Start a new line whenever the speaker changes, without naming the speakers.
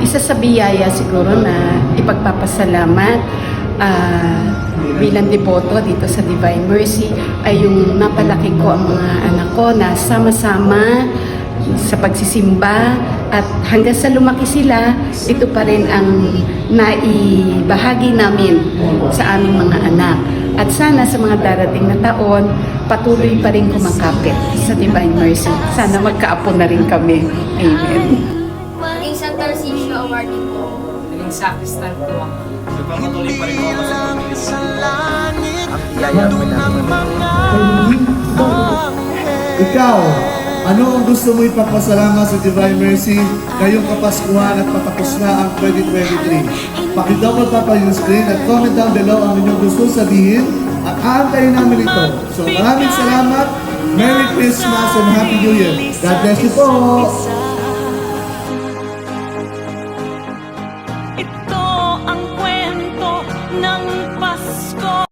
isa sa biyaya siguro na ipagpapasalamat ah, bilang deboto dito sa Divine Mercy ay yung napalaki ko ang mga anak ko na sama-sama sa pagsisimba at hanggang sa lumaki sila, ito pa rin ang naibahagi namin sa aming mga anak. At sana sa mga darating na taon, patuloy pa rin kumakapit sa Divine Mercy. Sana magkaapo na rin kami. Amen.
Tarcisio awarding po.
Naging sakristan po ako.
Nagpapatuloy pa rin ako sa.
Ang biyaya mo.
Ikaw, ano ang gusto mo ipagpasalamat sa Divine Mercy ngayong Kapaskuhan at patapos na ang 2023? Pakidouble pa pa yung screen at comment down below ang inyong gusto sabihin at aantayin namin ito. So maraming salamat, Merry Christmas and Happy New Year. God bless you po! ang kwento ng Pasko.